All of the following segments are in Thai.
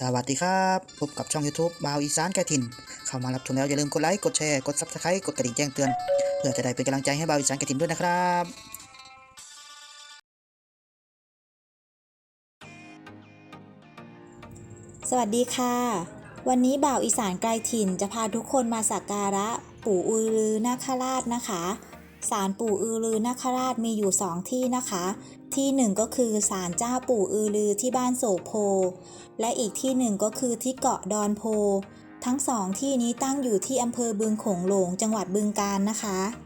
สวัสดีครับ พบกับช่อง YouTube บาวอีสานแกถิ่น เข้ามารับชมแล้วอย่าลืมกดไลค์ กดแชร์ กด Subscribe กดกระดิ่งแจ้งเตือน เพื่อจะได้เป็นกำลังใจให้บาวอีสานแกถิ่นด้วยนะครับ สวัสดีค่ะ วันนี้บ่าวอีสานไกลถิ่นจะพาทุกคนมาสักการะปู่อือลือนาคราชนะคะ ศาลปู่อือลือนาคราชมีอยู่สองที่นะคะ ที่หนึ่งก็คือศาลเจ้าปู่อือลือที่บ้านโศกโพ และอีกที่หนึ่งก็คือที่เกาะดอนโพ ทั้งสองที่นี้ตั้งอยู่ที่อำเภอบึงโขงหลงจังหวัดบึงกาฬนะคะ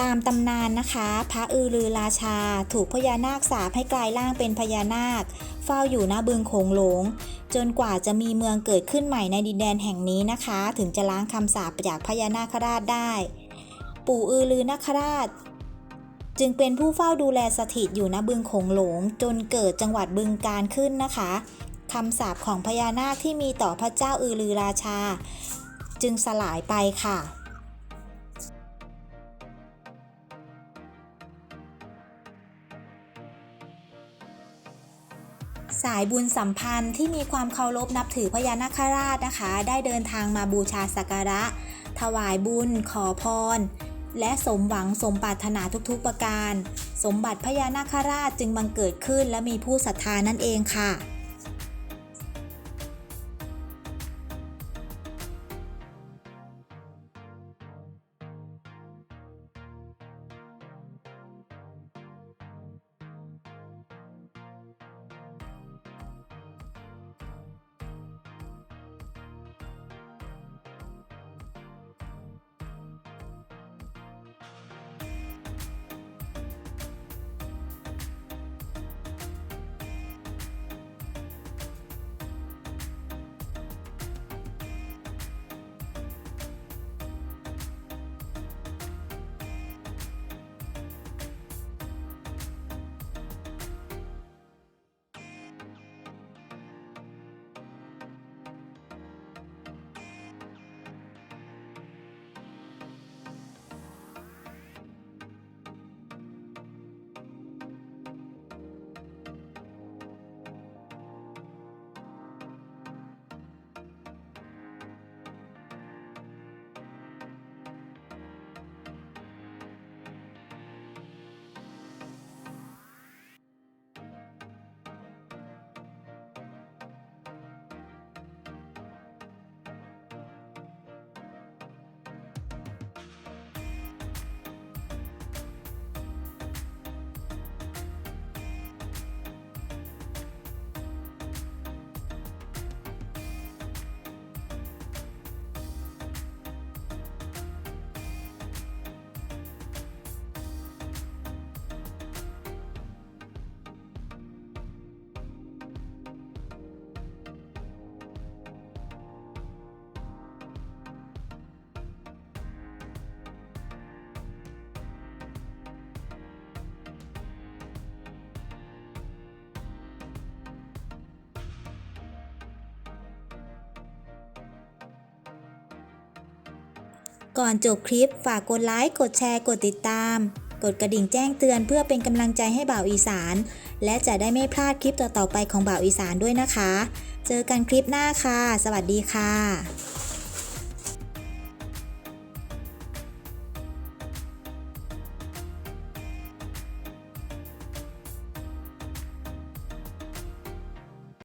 ตามตำนานนะคะ พระอือรือราชา ถูกพญานาคสาปให้กลายร่างเป็นพญานาค เฝ้าอยู่หน้าบึงโขงหลง จนกว่าจะมีเมืองเกิดขึ้นใหม่ในดินแดนแห่งนี้นะคะ ถึงจะล้างคำสาปจากพญานาคราชได้ ปู่อือรือนาคราช จึงเป็นผู้เฝ้าดูแลสถิตอยู่ณบึงโขงหลง จนเกิดจังหวัดบึงการขึ้นนะคะคำสาปของพญานาคที่มีต่อพระเจ้าอือรือราชา จึงสลายไปค่ะ สายบุญสัมพันธ์ที่มีความเคารพนับถือพญานาคราชนะคะ ได้เดินทางมาบูชาสักการะ ถวายบุญ ขอพร และสมหวังสมปรารถนาทุกๆประการ สมบัติพญานาคราชจึงบังเกิดขึ้นและมีผู้ศรัทธานั่นเองค่ะ ก่อนจบคลิปฝากกดไลค์ กดแชร์ กดติดตาม กดกระดิ่งแจ้งเตือนเพื่อเป็นกำลังใจให้บ่าวอีสาน และจะได้ไม่พลาดคลิปต่อๆไปของบ่าวอีสานด้วยนะคะ เจอกันคลิปหน้าค่ะ สวัสดีค่ะ